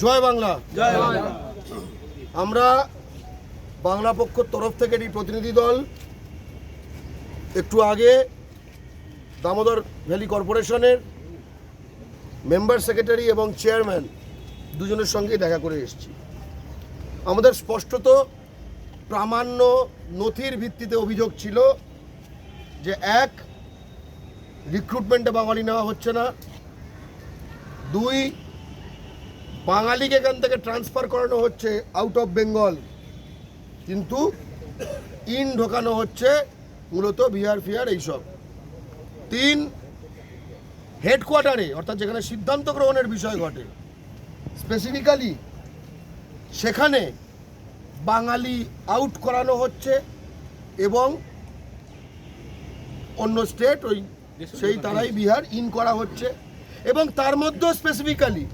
জয় বাংলা। জয় আমরা বাংলা পক্ষর তরফ থেকে এই প্রতিনিধি দল একটু আগে দামোদর ভ্যালি কর্পোরেশনের মেম্বার সেক্রেটারি এবং চেয়ারম্যান দুজনের সঙ্গে দেখা করে এসেছি। আমাদের স্পষ্টত প্রামাণ্য নথির ভিত্তিতে অভিযোগ ছিল যে এক রিক্রুটমেন্টে বাঙালি নেওয়া হচ্ছে না। দুই বাঙালিকে এখান থেকে ট্রান্সফার করানো হচ্ছে আউট অফ বেঙ্গল কিন্তু ইন ঢোকানো হচ্ছে মূলত বিহার ফিহার এইসব। তিন হেডকোয়ার্টারে অর্থাৎ যেখানে সিদ্ধান্ত গ্রহণের বিষয় ঘটে স্পেসিফিক্যালি সেখানে বাঙালি আউট করানো হচ্ছে এবং অন্য স্টেট ওই সেই তারাই বিহার ইন করা হচ্ছে। এবং তার মধ্যেও স্পেসিফিক্যালি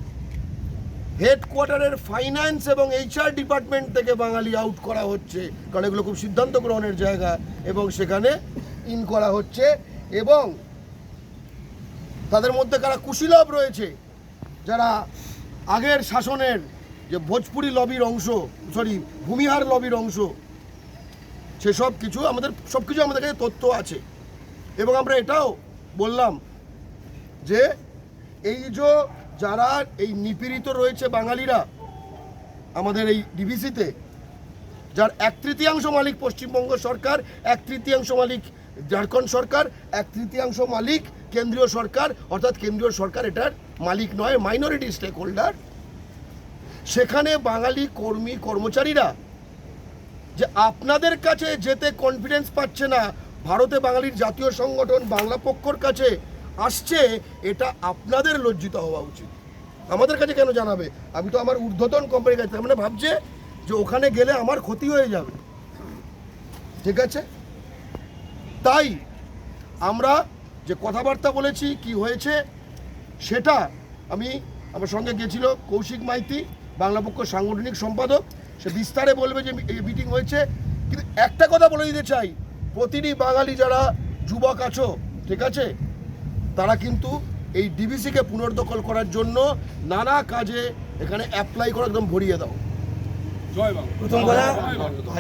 হেডকোয়ার্টারের ফাইন্যান্স এবং এইচআর ডিপার্টমেন্ট থেকে বাঙালি আউট করা হচ্ছে, কারণ এগুলো খুব সিদ্ধান্ত গ্রহণের জায়গা এবং সেখানে ইন করা হচ্ছে এবং তাদের মধ্যে কারা কুশীলভ রয়েছে, যারা আগের শাসনের যে ভোজপুরি লবির অংশ সরি ভূমিহার লবির অংশ, সেসব কিছু আমাদের সব কিছু আমাদের কাছে তথ্য আছে। এবং আমরা এটাও বললাম যে এই যে যারা এই নিপীড়িত রয়েছে বাঙালিরা আমাদের এই ডিভিসিতে যার এক তৃতীয়াংশ মালিক পশ্চিমবঙ্গ সরকার, এক তৃতীয়াংশ মালিক ঝাড়খণ্ড সরকার, এক তৃতীয়াংশ মালিক কেন্দ্রীয় সরকার, অর্থাৎ কেন্দ্রীয় সরকার এটার মালিক নয় মাইনরিটি স্টেক হোল্ডার সেখানে বাঙালি কর্মী, কর্মচারীরা যে আপনাদের কাছে যেতে কনফিডেন্স পাচ্ছে না, ভারতে বাঙালির জাতীয় সংগঠন বাংলা পক্ষর কাছে আসছে, এটা আপনাদের লজ্জিত হওয়া উচিত। আমাদের কাছে কেন জানাবে? আমি তো আমার ঊর্ধ্বতন কোম্পানির কাছে তার মানে ভাবছে যে ওখানে গেলে আমার ক্ষতি হয়ে যাবে। ঠিক আছে? তাই আমরা যে কথাবার্তা বলেছি, কি হয়েছে, সেটা আমি আমার সঙ্গে গেছিল কৌশিক মাইতি, বাংলা পক্ষ সাংগঠনিক সম্পাদক। সে বিস্তারে বলবে যে মিটিং হয়েছে। কিন্তু একটা কথা বলে দিতে চাই। প্রতিটি বাঙালি যারা যুবক আছো, ঠিক আছে? তারা কিন্তু এই ডিবিসিকে পুনর্দখল করার জন্য নানা কাজে এখানে অ্যাপ্লাই করে একদম ভরিয়ে দাও। জয় বাংলা। প্রথম কথা